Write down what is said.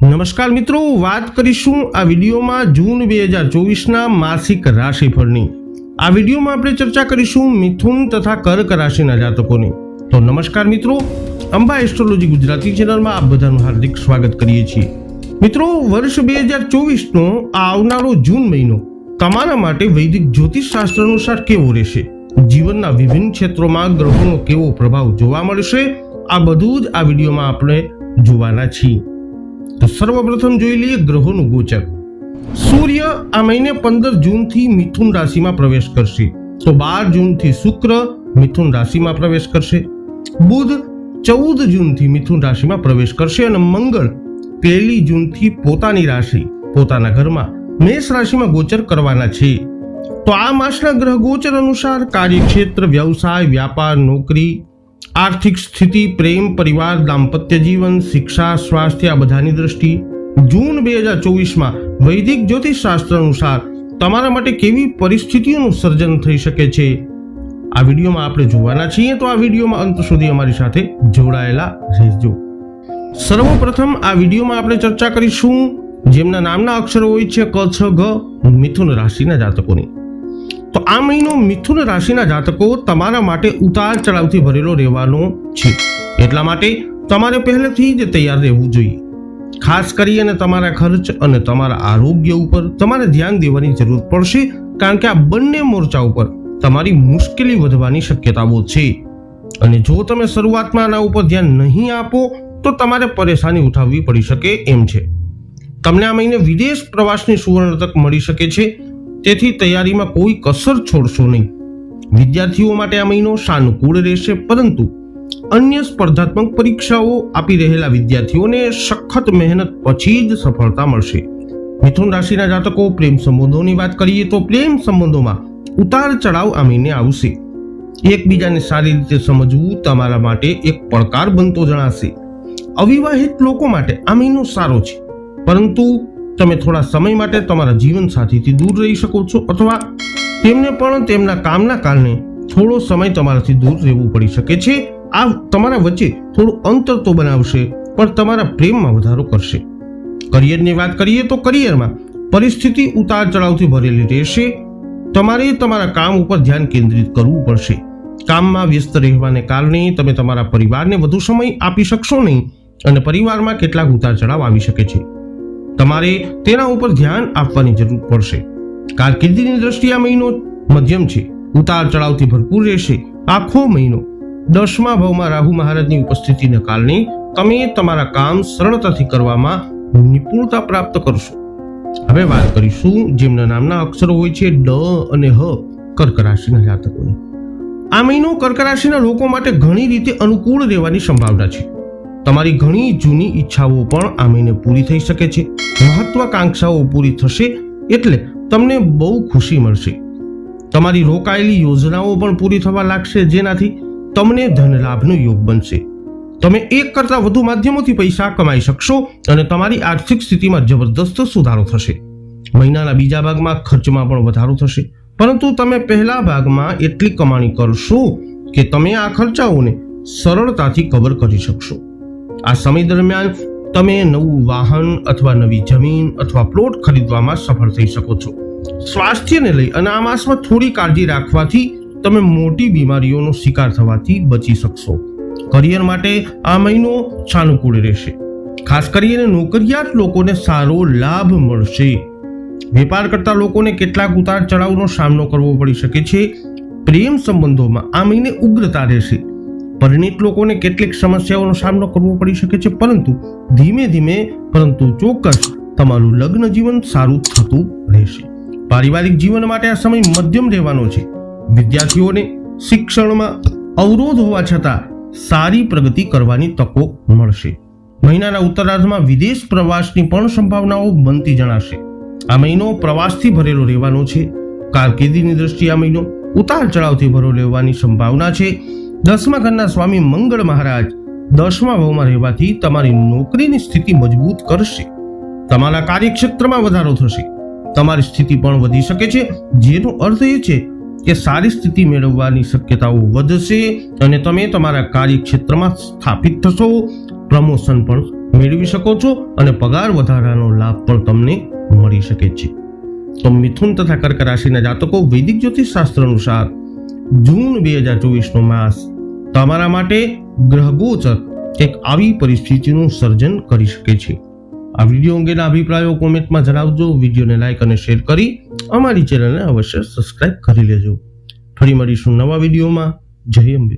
નમસ્કાર મિત્રો, વાત કરીશું આ વિડીયોમાં જૂન બે હજાર ચોવીસના માસિક રાશિફળની. આ વિડીયોમાં આપણે ચર્ચા કરીશું મિથુન તથા કર્ક રાશિના જાતકોની. તો નમસ્કાર મિત્રો, અંબા એસ્ટ્રોલોજી ગુજરાતી ચેનલમાં આપ બધાનું હાર્દિક સ્વાગત કરીએ છીએ. મિત્રો, વર્ષ બે હજાર ચોવીસનો આ આવનારો જૂન મહિનો તમારા માટે વૈદિક જ્યોતિષ શાસ્ત્ર અનુસાર કેવો રહેશે? જીવનના વિભિન્ન ક્ષેત્રોમાં ગ્રહોનો કેવો પ્રભાવ જોવા મળશે? આ બધું જ આ વિડીયોમાં આપણે જોવાના છીએ. તો સર્વપ્રથમ જોઈ લઈએ ગ્રહોનું ગોચર. સૂર્ય આ મહિને પંદર જૂનથી મિથુન રાશિમાં પ્રવેશ કરશે. તો બાર જૂનથી શુક્ર મિથુન રાશિમાં પ્રવેશ કરશે. બુધ ચૌદ જૂનથી મિથુન રાશિમાં પ્રવેશ કરશે અને મંગળ પહેલી જૂનથી પોતાની રાશિ, પોતાના ઘરમાં મેષ રાશિમાં ગોચર કરવાના છે. તો આ માસના ગ્રહ ગોચર અનુસાર કાર્યક્ષેત્ર, વ્યવસાય, વ્યાપાર, નોકરી આર્થિક સ્થિતિ, પ્રેમ, પરિવાર, દાંપત્ય જીવન, શિક્ષા, સ્વાસ્થ્ય, આ બધાની દ્રષ્ટિ. જૂન બે હજાર ચોવીસમાં વૈદિક જ્યોતિષ શાસ્ત્ર અનુસાર તમારા માટે કેવી પરિસ્થિતિઓનું સર્જન થઈ શકે છે? આ વિડીયોમાં આપણે જોવાના છીએ, તો આ વિડીયોમાં અંત સુધી અમારી સાથે જોડાયેલા રહેજો. સર્વપ્રથમ આ વિડીયોમાં આપણે ચર્ચા કરીશું, જેમના નામના અક્ષરો હોય છે ક, છ ગ મિથુન રાશિના જાતકોની. તો આ મહિનો મિથુન રાશિના જાતકો તમારા માટે ઉતાર ચઢાવથી ભરેલો રહેવાનો છે. એટલા માટે તમારે પહેલેથી જ તૈયાર રહેવું જોઈએ. ખાસ કરી અને તમારા ખર્ચ અને તમારા આરોગ્ય ઉપર તમારે ધ્યાન દેવાની જરૂર પડશે, કારણ કે આ બંને મોરચા ઉપર તમારી મુશ્કેલી વધવાની શક્યતાઓ છે. અને જો તમે શરૂઆતમાં આના ઉપર ધ્યાન નહીં આપો, તો તમારે પરેશાની ઉઠાવવી પડી શકે એમ છે. તમને આ મહિને વિદેશ પ્રવાસની સુવર્ણ તક મળી શકે છે. તેથી તૈયારીમાં કોઈ કસર છોડશો નહીં. વિદ્યાર્થીઓ માટે આ મહિનો સાનુકૂળ રહેશે, પરંતુ અન્ય સ્પર્ધાત્મક પરીક્ષાઓ આપી રહેલા વિદ્યાર્થીઓને સખત મહેનત પછી જ સફળતા મળશે. મિથુન રાશિના જાતકો, પ્રેમ સંબંધોની વાત કરીએ તો પ્રેમ સંબંધોમાં ઉતાર ચઢાવ આ મહિને આવશે. એકબીજાને સારી રીતે સમજવું તમારા માટે એક પડકાર બનતો જણાશે. અવિવાહિત લોકો માટે આ મહિનો સારો છે, પરંતુ તમે થોડા સમય માટે તમારા જીવનસાથીથી દૂર રહી શકો છો અથવા તેમને પણ તેમના કામના કારણે થોડો સમય તમારાથી દૂર રહેવું પડી શકે છે. આ તમારા વચ્ચે થોડું અંતર તો બનાવશે, પણ તમારા પ્રેમમાં વધારો કરશે. કરિયરની વાત કરીએ તો કરિયરમાં પરિસ્થિતિ ઉતાર ચઢાવથી ભરેલી રહેશે. તમારે તમારા કામ ઉપર ધ્યાન કેન્દ્રિત કરવું પડશે. કામમાં વ્યસ્ત રહેવાને કારણે તમે તમારા પરિવારને વધુ સમય આપી શકશો નહીં અને પરિવારમાં કેટલાક ઉતાર ચઢાવ આવી શકે છે. તમારે તેના ઉપર ધ્યાન આપવાની જરૂર પડશે. કારકિર્દીની દ્રષ્ટિએ આ મહિનો મધ્યમ છે. ઉતાર ચઢાવથી ભરપૂર રહેશે. આખો મહિનો. દસમા ભાવમાં રાહુ મહારાજની ઉપસ્થિતિને કારણે તમે તમારા કામ સરળતાથી કરવામાં નિપુણતા પ્રાપ્ત કરશો. હવે વાત કરીશું જેમના નામના અક્ષરો હોય છે ડ અને હ કર્ક રાશિના જાતકોની. આ મહિનો કર્ક રાશિના લોકો માટે ઘણી રીતે અનુકૂળ રહેવાની સંભાવના છે. તમારી ઘણી જૂની ઈચ્છાઓ પણ આ મહિને પૂરી થઈ શકે છે. મહત્વાકાંક્ષાઓ પૂરી થશે એટલે તમને બહુ ખુશી મળશે. તમારી રોકાયેલી યોજનાઓ પણ પૂરી થવા લાગશે જેનાથી તમને ધન લાભનો યોગ બનશે. તમે એક કરતાં વધુ માધ્યમોથી પૈસા કમાઈ શકશો અને તમારી આર્થિક સ્થિતિમાં જબરદસ્ત સુધારો થશે. મહિનાના બીજા ભાગમાં ખર્ચમાં પણ વધારો થશે. પરંતુ તમે પહેલા ભાગમાં એટલી કમાણી કરશો કે તમે આ ખર્ચાઓને સરળતાથી કવર કરી શકશો. આ સમય દરમિયાન તમે નવું વાહન અથવા નવી જમીન અથવા પ્લોટ ખરીદવામાં સફળ થઈ શકો છો. સ્વાસ્થ્યને લઈ અને આ માસમાં થોડી કાળજી રાખવાથી તમે મોટી બીમારીઓનો શિકાર થવાથી બચી શકશો. કરિયર માટે આ મહિનો સાનુકૂળ રહેશે. ખાસ કરીને નોકરિયાત લોકોને સારો લાભ મળશે. વેપાર કરતા લોકોને કેટલાક ઉતાર ચઢાવનો સામનો કરવો પડી શકે છે. પ્રેમ સંબંધોમાં આ મહિને ઉગ્રતા રહેશે. પરિણિત લોકોને કેટલીક સમસ્યાઓનો સામનો કરવો પડી શકે છે, પરંતુ ધીમે ધીમે, પરંતુ ચોક્કસ તમારું લગ્ન જીવન સારું થતું રહેશે. પારિવારિક જીવન માટે આ સમય મધ્યમ રહેવાનો છે. વિદ્યાર્થીઓને શિક્ષણમાં અવરોધ હોવા છતાં સારી પ્રગતિ કરવાની તકો મળશે. મહિનાના ઉત્તરાર્ધમાં વિદેશ પ્રવાસની પણ સંભાવનાઓ બનતી જણાશે. આ મહિનો પ્રવાસથી ભરેલો રહેવાનો છે. કારકિર્દીની દ્રષ્ટિએ આ મહિનો ઉતાર ચઢાવથી ભરેલો રહેવાની સંભાવના છે. દસમા ઘરના સ્વામી મંગળ મહારાજ દસમા ભાવમાં રહેવાથી તમારી નોકરીની સ્થિતિ મજબૂત કરશે. તમારા કાર્યક્ષેત્રમાં વધારો થશે. તમારી સ્થિતિ પણ વધી શકે છે. જેનો અર્થ એ છે કે સારી સ્થિતિ મેળવવાની શક્યતાઓ વધશે અને તમે તમારા કાર્યક્ષેત્રમાં સ્થાપિત થશો. પ્રમોશન પણ મેળવી શકો છો અને પગાર વધારાનો લાભ પણ તમને મળી શકે છે. તો મિથુન તથા કર્ક રાશિના જાતકો વૈદિક જ્યોતિષ શાસ્ત્ર અનુસાર જૂન બે હજાર ચોવીસનો માસ. તમારા માટે ગ્રહગોચર એક આવી પરિસ્થિતિનું સર્જન કરી શકે છે. આ વીડિયો અંગેના અભિપ્રાયો કોમેન્ટમાં જણાવજો. વિડીયોને લાઈક અને શેર કરી અમારી ચેનલને અવશ્ય સબસ્ક્રાઇબ કરી લેજો. ફરી મળીશું નવા વિડીયોમાં. જય અંબે.